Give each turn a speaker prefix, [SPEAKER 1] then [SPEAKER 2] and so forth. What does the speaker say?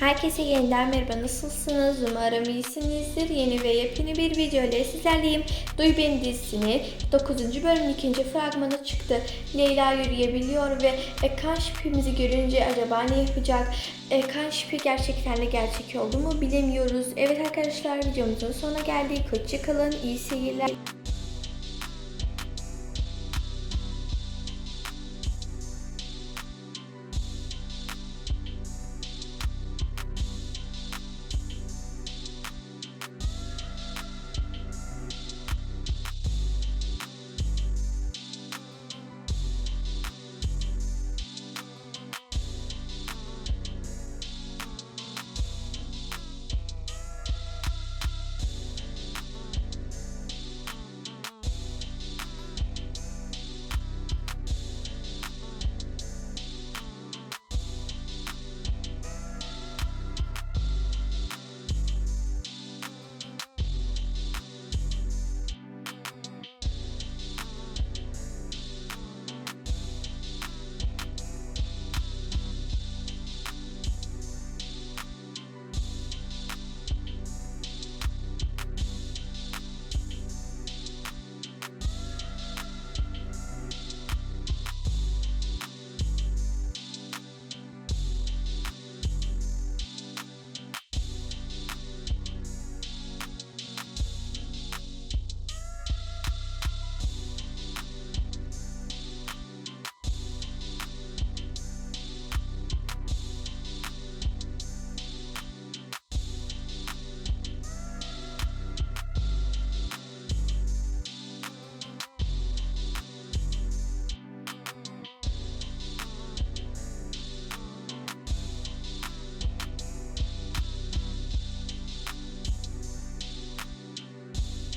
[SPEAKER 1] Herkese yeniden merhaba nasılsınız? Umarım iyisinizdir. Yeni ve yepyeni bir video ile sizlerleyim. Duy Beni dizisinin 9. bölümün 2. fragmanı çıktı. Leyla yürüyebiliyor ve Ekan şipimizi görünce acaba ne yapacak? Ekan şipi gerçekten de gerçek oldu mu bilemiyoruz. Evet arkadaşlar videomuzun sonuna geldik. Hoşçakalın. iyi seyirler.